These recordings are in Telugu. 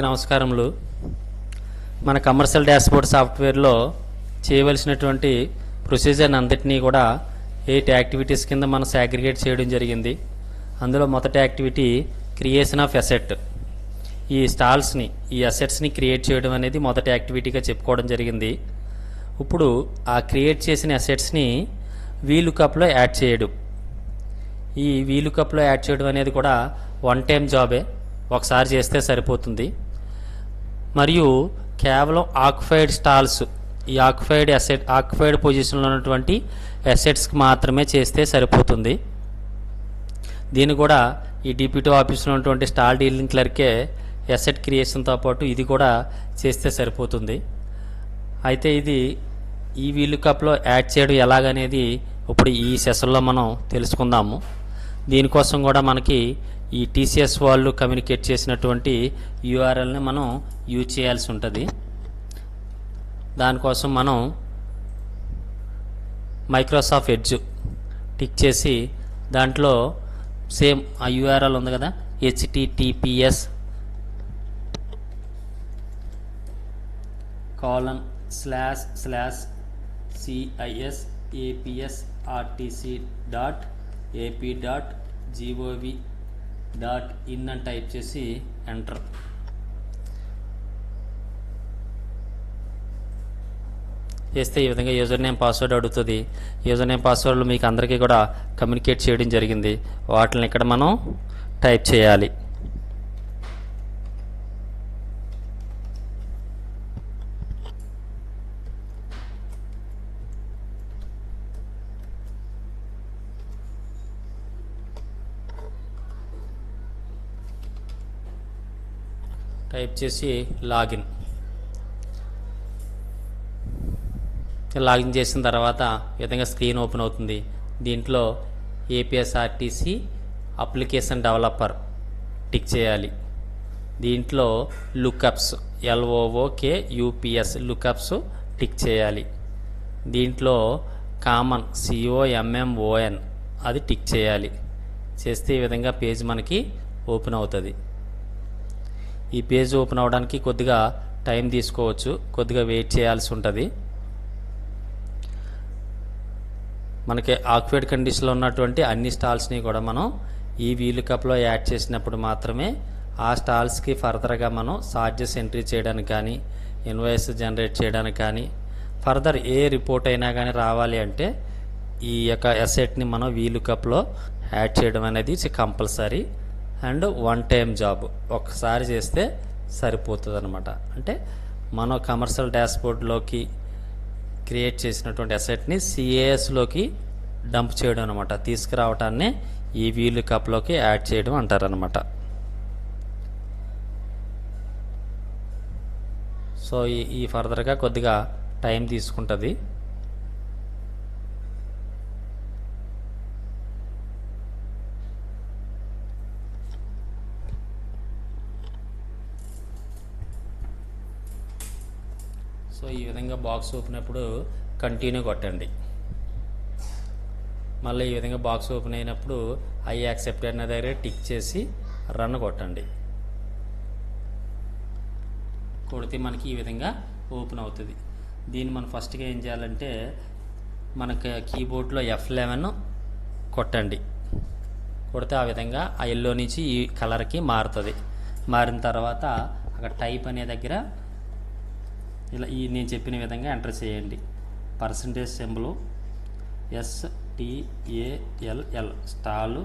నమస్కారములు. మన కమర్షియల్ డాష్బోర్డ్ సాఫ్ట్వేర్లో చేయవలసినటువంటి ప్రొసీజర్ అంతటినీ కూడా ఎయిట్ యాక్టివిటీస్ కింద మనం సాగ్రిగేట్ చేయడం జరిగింది. అందులో మొదటి యాక్టివిటీ క్రియేషన్ ఆఫ్ అసెట్ ఈ స్టాల్స్ని ఈ అసెట్స్ని క్రియేట్ చేయడం అనేది మొదటి యాక్టివిటీగా చెప్పుకోవడం జరిగింది. ఇప్పుడు ఆ క్రియేట్ చేసిన అసెట్స్ని వీలుకప్లో యాడ్ చేయడం. ఈ వీలు కప్లో యాడ్ చేయడం అనేది కూడా వన్ టైం జాబే ఒకసారి చేస్తే సరిపోతుంది. మరియు కేవలం ఆక్ఫైడ్ స్టాల్స్ ఈ ఆక్ఫైడ్ అసెట్ ఆక్ఫైడ్ పొజిషన్లో ఉన్నటువంటి అసెట్స్కి మాత్రమే చేస్తే సరిపోతుంది. దీన్ని కూడా ఈ డిప్యూటీ ఆఫీస్లో ఉన్నటువంటి స్టాల్ డీలింగ్ క్లర్కే అసెట్ క్రియేషన్తో పాటు ఇది కూడా చేస్తే సరిపోతుంది. అయితే ఇది ఈ వీలు కప్లో యాడ్ చేయడం ఎలాగనేది ఇప్పుడు ఈ సెషన్లో మనం తెలుసుకుందాము. దీనికోసం కూడా మనకి ఈ టీసీఎస్ వాళ్ళు కమ్యూనికేట్ చేసినటువంటి యూఆర్ఎల్ని మనం యూజ్ చేయాల్సి ఉంటుంది. దానికోసం మనం మైక్రోసాఫ్ట్ ఎడ్జ్ టిక్ చేసి దాంట్లో సేమ్ ఆ యూఆర్ఎల్ ఉంది కదా HTTPS colon slash slash CIS APSRTC dot AP dot GOV dot in అని టైప్ చేసి ఎంటర్ చేస్తే ఈ విధంగా యూజర్ నేమ్ పాస్వర్డ్ అడుగుతుంది. యూజర్ నేమ్ పాస్వర్డ్లు మీకు అందరికీ కూడా కమ్యూనికేట్ చేయడం జరిగింది. వాటిని ఇక్కడ మనం టైప్ చేయాలి. టైప్ చేసి లాగిన్. లాగిన్ చేసిన తర్వాత విధంగా స్క్రీన్ ఓపెన్ అవుతుంది. దీంట్లో ఏపీఎస్ఆర్టీసీ అప్లికేషన్ డెవలపర్ టిక్ చేయాలి. దీంట్లో lookups LOOK UPS lookups tick చేయాలి. దీంట్లో కామన్ సిఓఎంఎంఓఎన్ అది టిక్ చేయాలి. చేస్తే ఈ విధంగా పేజ్ మనకి ఓపెన్ అవుతుంది. ఈ పేజ్ ఓపెన్ అవ్వడానికి కొద్దిగా టైం తీసుకోవచ్చు కొద్దిగా వెయిట్ చేయాల్సి ఉంటుంది. మనకి ఆక్వేడ్ కండిషన్లో ఉన్నటువంటి అన్ని స్టాల్స్ని కూడా మనం ఈ వీలు కప్లో యాడ్ చేసినప్పుడు మాత్రమే ఆ స్టాల్స్కి ఫర్దర్గా మనం చార్జెస్ ఎంట్రీ చేయడానికి కానీ ఇన్వాయిస్ జనరేట్ చేయడానికి కానీ ఫర్దర్ ఏ రిపోర్ట్ అయినా కానీ రావాలి అంటే ఈ యొక్క అసెట్ని మనం వీలు కప్లో యాడ్ చేయడం అనేది compulsory. And one time job ఒక్కసారి చేస్తే సరిపోతుంది అనమాట అంటే మనం కమర్షియల్ డాష్బోర్డ్లోకి క్రియేట్ చేసినటువంటి అసెట్ని సిఏఎస్లోకి డంప్ చేయడం అనమాట తీసుకురావటాన్ని ఈ వీలు కప్లోకి యాడ్ చేయడం అంటారనమాట సో ఈ ఈ ఫర్దర్గా కొద్దిగా టైం తీసుకుంటుంది. సో ఈ విధంగా బాక్స్ ఊపినప్పుడు కంటిన్యూ కొట్టండి. మళ్ళీ ఈ విధంగా బాక్స్ ఓపెన్ అయినప్పుడు ఐ యాక్సెప్ట్ అన్న దగ్గర టిక్ చేసి రన్ కొట్టండి. కొడితే మనకి ఈ విధంగా ఓపెన్ అవుతుంది. దీన్ని మనం ఫస్ట్గా ఏం చేయాలంటే మనకి కీబోర్డ్లో ఎఫ్ లెవెన్ కొట్టండి. కొడితే ఆ విధంగా ఆ ఎల్లో నుంచి ఈ కలర్కి మారుతుంది. మారిన తర్వాత అక్కడ టైప్ అనే దగ్గర ఇలా ఈ నేను చెప్పిన విధంగా ఎంటర్ చేయండి. పర్సంటేజ్ సింబలు ఎస్టిఏఎల్ఎల్ స్టాలు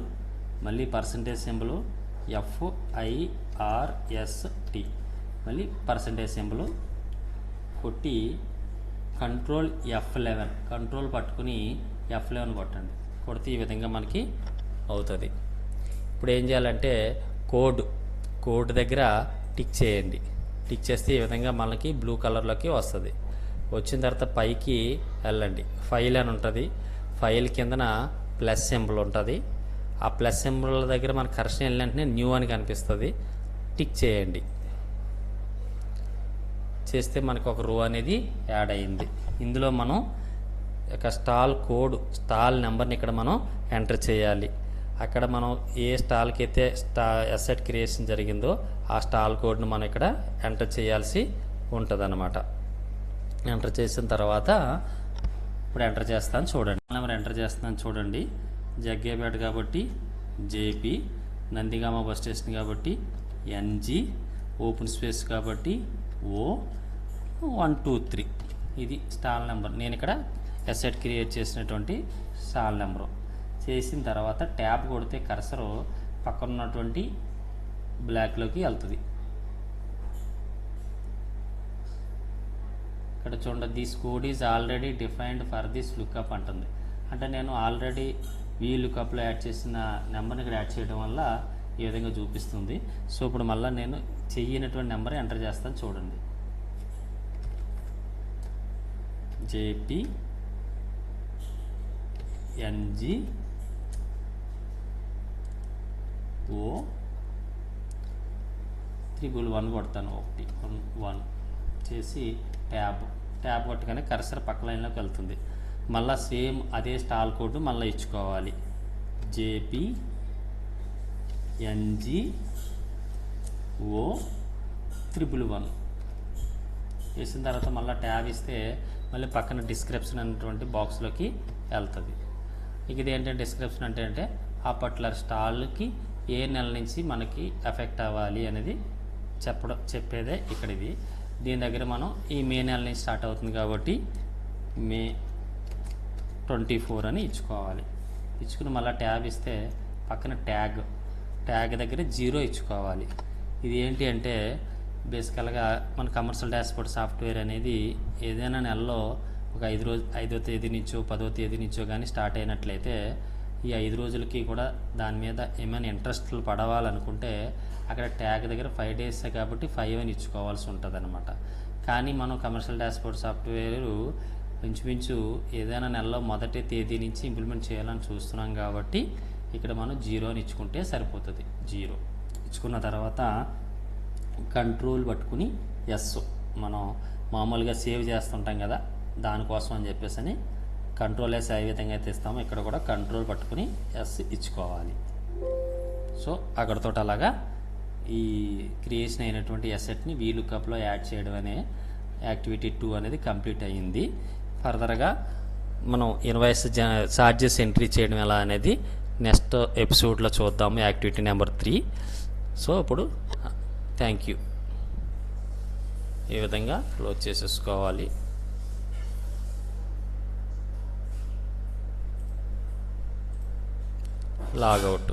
మళ్ళీ పర్సంటేజ్ సింబలు ఎఫ్ఐఆర్ఎస్టి మళ్ళీ పర్సంటేజ్ సింబలు కొట్టి కంట్రోల్ ఎఫ్ లెవెన్ కంట్రోల్ పట్టుకుని ఎఫ్ లెవెన్ కొట్టండి. కొడితే ఈ విధంగా మనకి అవుతుంది. ఇప్పుడు ఏం చేయాలంటే కోడ్ కోడ్ దగ్గర టిక్ చేయండి. టిక్ చేస్తే ఈ విధంగా మనకి బ్లూ కలర్లోకి వస్తుంది. వచ్చిన తర్వాత పైకి వెళ్ళండి. ఫైల్ అని ఉంటుంది. ఫైల్ కిందన ప్లస్ సింబల్ ఉంటుంది. ఆ ప్లస్ సింబల్ దగ్గర మన కరెక్షన్ వెళ్ళిన న్యూ అని కనిపిస్తుంది. టిక్ చేయండి. చేస్తే మనకు ఒక రో అనేది యాడ్ అయింది. ఇందులో మనం ఒక స్టాల్ కోడ్ స్టాల్ నెంబర్ని ఇక్కడ మనం ఎంటర్ చేయాలి. అక్కడ మనం ఏ స్టాల్కి అయితే స్టా ఎస్సెట్ క్రియేషన్ జరిగిందో ఆ స్టాల్ కోడ్ను మనం ఇక్కడ ఎంటర్ చేయాల్సి ఉంటుంది ఎంటర్ చేసిన తర్వాత ఇప్పుడు ఎంటర్ చేస్తాను చూడండి. నెంబర్ ఎంటర్ చేస్తాను చూడండి. జగ్గేపేట కాబట్టి జేపీ నందిగామ బస్ స్టేషన్ కాబట్టి ఎన్జీ ఓపెన్ స్పేస్ కాబట్టి ఓ వన్ టూ త్రీ. ఇది స్టాల్ నెంబర్. నేను ఇక్కడ ఎస్సెట్ క్రియేట్ చేసినటువంటి స్టాల్ నెంబరు. చేసిన తర్వాత ట్యాబ్ కొడితే కర్సరు పక్కన ఉన్నటువంటి బ్లాక్లోకి వెళ్తుంది. ఇక్కడ చూడండి this code is already defined for this lookup అంటుంది. అంటే నేను ఆల్రెడీ వీ లుక్అప్లో యాడ్ చేసిన నెంబర్ని ఇక్కడ యాడ్ చేయడం వల్ల ఈ విధంగా చూపిస్తుంది. సో ఇప్పుడు మళ్ళీ నేను చెయ్యినటువంటి నెంబర్ ఎంటర్ చేస్తాను చూడండి. JP NG O. Triple one కొడతాను ఒకటి. వన్ వన్ చేసి ట్యాబ్ ట్యాబ్ కొట్టగానే కర్సర్ పక్క లైన్లోకి వెళ్తుంది. మళ్ళీ సేమ్ అదే స్టాల్ కోడ్ మళ్ళీ ఇచ్చుకోవాలి. JP NG O triple one. వేసిన తర్వాత మళ్ళీ ట్యాబ్ ఇస్తే మళ్ళీ పక్కన డిస్క్రిప్షన్ అనేటువంటి బాక్స్లోకి వెళ్తుంది. ఇక ఇది ఏంటంటే డిస్క్రిప్షన్ అంటే అంటే ఆ పర్టికులర్ స్టాల్కి ఏ నెల నుంచి మనకి ఎఫెక్ట్ అవ్వాలి అనేది చెప్పడం చెప్పేదే ఇక్కడ ఇది దీని దగ్గర మనం ఈ మే నెల నుంచి స్టార్ట్ అవుతుంది కాబట్టి మే ట్వంటీ ఫోర్ అని ఇచ్చుకోవాలి. ఇచ్చుకుని మళ్ళీ ట్యాబ్ ఇస్తే పక్కన ట్యాగ్ ట్యాగ్ దగ్గర జీరో ఇచ్చుకోవాలి. ఇది ఏంటి అంటే బేసికల్గా మన కమర్షియల్ డాష్బోర్డ్ సాఫ్ట్వేర్ అనేది ఏదైనా నెలలో ఒక ఐదు రోజు ఐదో తేదీ నుంచో పదో తేదీ నుంచో కానీ స్టార్ట్ అయినట్లయితే ఈ ఐదు రోజులకి కూడా దాని మీద ఏమైనా ఇంట్రెస్ట్లు పడవాలనుకుంటే అక్కడ ట్యాగ్ దగ్గర ఫైవ్ డేస్ కాబట్టి ఫైవ్ అని ఇచ్చుకోవాల్సి ఉంటుంది అనమాట కానీ మనం కమర్షియల్ డాష్బోర్డ్ సాఫ్ట్వేర్ ఇంచుమించు ఏదైనా నెలలో మొదటి తేదీ నుంచి ఇంప్లిమెంట్ చేయాలని చూస్తున్నాం కాబట్టి ఇక్కడ మనం జీరో అని ఇచ్చుకుంటే సరిపోతుంది. జీరో. ఇచ్చుకున్న తర్వాత కంట్రోల్ పట్టుకుని ఎస్. మనం మామూలుగా సేవ్ చేస్తుంటాం కదా దానికోసం అని చెప్పేసి అని కంట్రోల్ ఎస్ ఏ విధంగా అయితే ఇస్తామో ఇక్కడ కూడా కంట్రోల్ పట్టుకుని ఎస్ ఇచ్చుకోవాలి. సో అక్కడతో అలాగా ఈ క్రియేషన్ అయినటువంటి ఎసెట్ని వీ లుకప్లో యాడ్ చేయడం అనే యాక్టివిటీ టూ అనేది కంప్లీట్ అయ్యింది. ఫర్దర్గా మనం ఇన్వాయిస్ ఛార్జెస్ ఎంట్రీ చేయడం ఎలా అనేది నెక్స్ట్ ఎపిసోడ్లో చూద్దాము యాక్టివిటీ నెంబర్ త్రీ సో ఇప్పుడు థ్యాంక్ యూ ఈ విధంగా క్లోజ్ చేసేసుకోవాలి. లాగౌట్